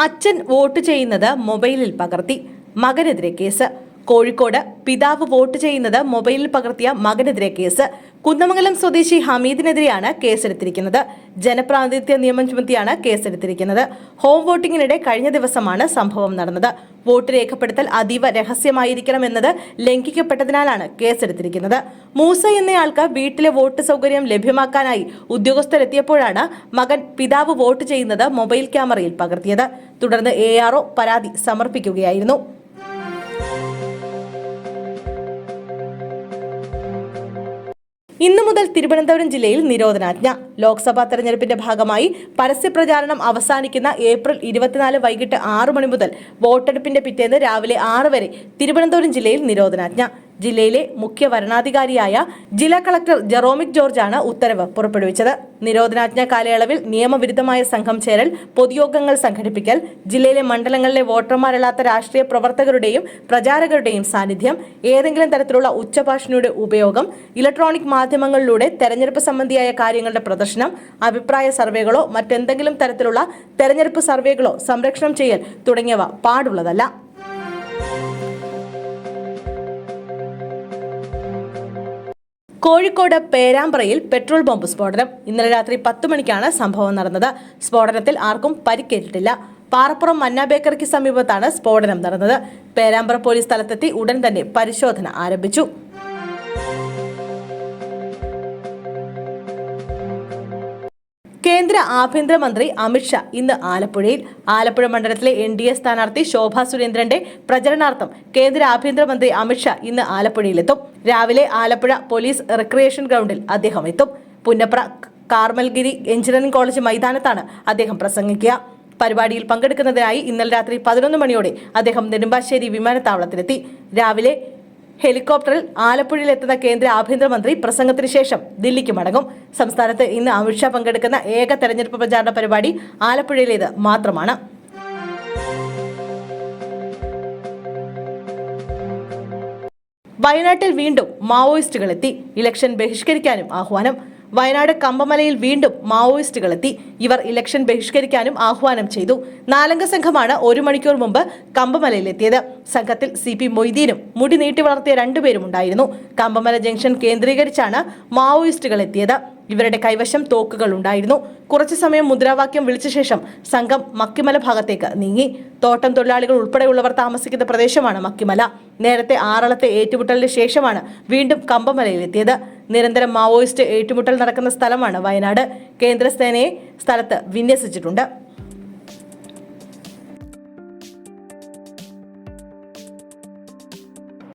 അച്ഛൻ വോട്ട് ചെയ്യുന്നത് മൊബൈലിൽ പകർത്തി. മകനെതിരെ കേസ്. കോഴിക്കോട്. പിതാവ് വോട്ട് ചെയ്യുന്നത് മൊബൈലിൽ പകർത്തിയ മകനെതിരെ കേസ്. കുന്നമംഗലം സ്വദേശി ഹമീദിനെതിരെയാണ് കേസെടുത്തിരിക്കുന്നത്. ജനപ്രാതിനിധ്യ നിയമം ചുമത്തിയാണ് കേസെടുത്തിരിക്കുന്നത്. ഹോം വോട്ടിംഗിനിടെ കഴിഞ്ഞ ദിവസമാണ് സംഭവം നടന്നത്. വോട്ട് രേഖപ്പെടുത്തൽ അതീവ രഹസ്യമായിരിക്കണമെന്നത് ലംഘിക്കപ്പെട്ടതിനാലാണ് കേസെടുത്തിരിക്കുന്നത്. മൂസ എന്നയാൾക്ക് വീട്ടിലെ വോട്ട് സൗകര്യം ലഭ്യമാക്കാനായി ഉദ്യോഗസ്ഥരെത്തിയപ്പോഴാണ് മകൻ പിതാവ് വോട്ട് ചെയ്യുന്നത് മൊബൈൽ ക്യാമറയിൽ പകർത്തിയത്. തുടർന്ന് എ പരാതി സമർപ്പിക്കുകയായിരുന്നു. ഇന്നു മുതൽ തിരുവനന്തപുരം ജില്ലയിൽ നിരോധനാജ്ഞ. ലോക്സഭാ തെരഞ്ഞെടുപ്പിന്റെ ഭാഗമായി പരസ്യപ്രചാരണം അവസാനിക്കുന്ന ഏപ്രിൽ ഇരുപത്തിനാല് വൈകിട്ട് ആറു മണി മുതൽ വോട്ടെടുപ്പിന്റെ പിറ്റേന്ന് രാവിലെ ആറ് വരെ തിരുവനന്തപുരം ജില്ലയിൽ നിരോധനാജ്ഞ. ജില്ലയിലെ മുഖ്യ വരണാധികാരിയായ ജില്ലാ കളക്ടർ ജെറോമിക് ജോർജാണ് ഉത്തരവ് പുറപ്പെടുവിച്ചത്. നിരോധനാജ്ഞ കാലയളവിൽ നിയമവിരുദ്ധമായ സംഘം ചേരൽ പൊതുയോഗങ്ങൾ സംഘടിപ്പിക്കൽ ജില്ലയിലെ മണ്ഡലങ്ങളിലെ വോട്ടർമാരല്ലാത്ത രാഷ്ട്രീയ പ്രവർത്തകരുടെയും പ്രചാരകരുടെയും സാന്നിധ്യം ഏതെങ്കിലും തരത്തിലുള്ള ഉച്ചഭാഷണിയുടെ ഉപയോഗം ഇലക്ട്രോണിക് മാധ്യമങ്ങളിലൂടെ തെരഞ്ഞെടുപ്പ് സംബന്ധിയായ കാര്യങ്ങളുടെ പ്രദർശനം അഭിപ്രായ സർവേകളോ മറ്റെന്തെങ്കിലും തരത്തിലുള്ള തെരഞ്ഞെടുപ്പ് സർവേകളോ സംരക്ഷണം ചെയ്യൽ തുടങ്ങിയവ പാടുള്ളതല്ല. കോഴിക്കോട് പേരാമ്പ്രയിൽ പെട്രോൾ ബോംബ് സ്ഫോടനം. ഇന്നലെ രാത്രി പത്ത് മണിക്കാണ് സംഭവം നടന്നത്. സ്ഫോടനത്തിൽ ആർക്കും പരിക്കേറ്റിട്ടില്ല. പാറപ്പുറം മന്ന ബേക്കറിക്ക് സമീപത്താണ് സ്ഫോടനം നടന്നത്. പേരാമ്പ്ര പോലീസ് സ്ഥലത്തെത്തി ഉടൻ തന്നെ പരിശോധന ആരംഭിച്ചു. കേന്ദ്ര ആഭ്യന്തരമന്ത്രി അമിത്ഷാ ഇന്ന് ആലപ്പുഴയിൽ ആലപ്പുഴ മണ്ഡലത്തിലെ എൻ ഡി എ സ്ഥാനാർത്ഥി ശോഭാ സുരേന്ദ്രന്റെ പ്രചരണാർത്ഥം കേന്ദ്ര ആഭ്യന്തരമന്ത്രി അമിത്ഷാ ഇന്ന് ആലപ്പുഴയിലെത്തും. രാവിലെ ആലപ്പുഴ പോലീസ് റിക്രിയേഷൻ ഗ്രൗണ്ടിൽ അദ്ദേഹം എത്തും. പുന്നപ്ര കാർമൽഗിരി എഞ്ചിനീയറിംഗ് കോളേജ് മൈതാനത്താണ് അദ്ദേഹം പ്രസംഗിക്കുക. പരിപാടിയിൽ പങ്കെടുക്കുന്നതിനായി ഇന്നലെ രാത്രി പതിനൊന്ന് മണിയോടെ അദ്ദേഹം നെടുമ്പാശ്ശേരി വിമാനത്താവളത്തിലെത്തി. രാവിലെ ഹെലികോപ്റ്ററിൽ ആലപ്പുഴയിൽ എത്തുന്ന കേന്ദ്ര ആഭ്യന്തരമന്ത്രി പ്രസംഗത്തിന് ശേഷം ദില്ലിക്ക് മടങ്ങും. സംസ്ഥാനത്ത് ഇന്ന് അമിത്ഷാ പങ്കെടുക്കുന്ന ഏക തെരഞ്ഞെടുപ്പ് പ്രചാരണ പരിപാടി ആലപ്പുഴയിലേത് മാത്രമാണ്. വയനാട്ടിൽ വീണ്ടും മാവോയിസ്റ്റുകൾ എത്തി ഇലക്ഷൻ ബഹിഷ്കരിക്കാനും ആഹ്വാനം. വയനാട് കമ്പമലയിൽ വീണ്ടും മാവോയിസ്റ്റുകളെത്തി ഇവർ ഇലക്ഷൻ ബഹിഷ്കരിക്കാനും ആഹ്വാനം ചെയ്തു. നാലംഗ സംഘമാണ് ഒരു മണിക്കൂർ മുമ്പ് കമ്പമലയിലെത്തിയത് സംഘത്തിൽ സി പി മൊയ്തീനും മുടി നീട്ടി വളർത്തിയ രണ്ടുപേരും ഉണ്ടായിരുന്നു. കമ്പമല ജംഗ്ഷൻ കേന്ദ്രീകരിച്ചാണ് മാവോയിസ്റ്റുകൾ എത്തിയത്. ഇവരുടെ കൈവശം തോക്കുകൾ ഉണ്ടായിരുന്നു. കുറച്ചു സമയം മുദ്രാവാക്യം വിളിച്ച ശേഷം സംഘം മക്കിമല ഭാഗത്തേക്ക് നീങ്ങി. തോട്ടം തൊഴിലാളികൾ ഉൾപ്പെടെയുള്ളവർ താമസിക്കുന്ന പ്രദേശമാണ് മക്കിമല. നേരത്തെ ആറളത്തെ ഏറ്റുമുട്ടലിന് ശേഷമാണ് വീണ്ടും കമ്പമലയിലെത്തിയത് നിരന്തരം മാവോയിസ്റ്റ് ഏറ്റുമുട്ടൽ നടക്കുന്ന സ്ഥലമാണ് വയനാട്. കേന്ദ്രസേനയെ സ്ഥലത്ത് വിന്യസിച്ചിട്ടുണ്ട്.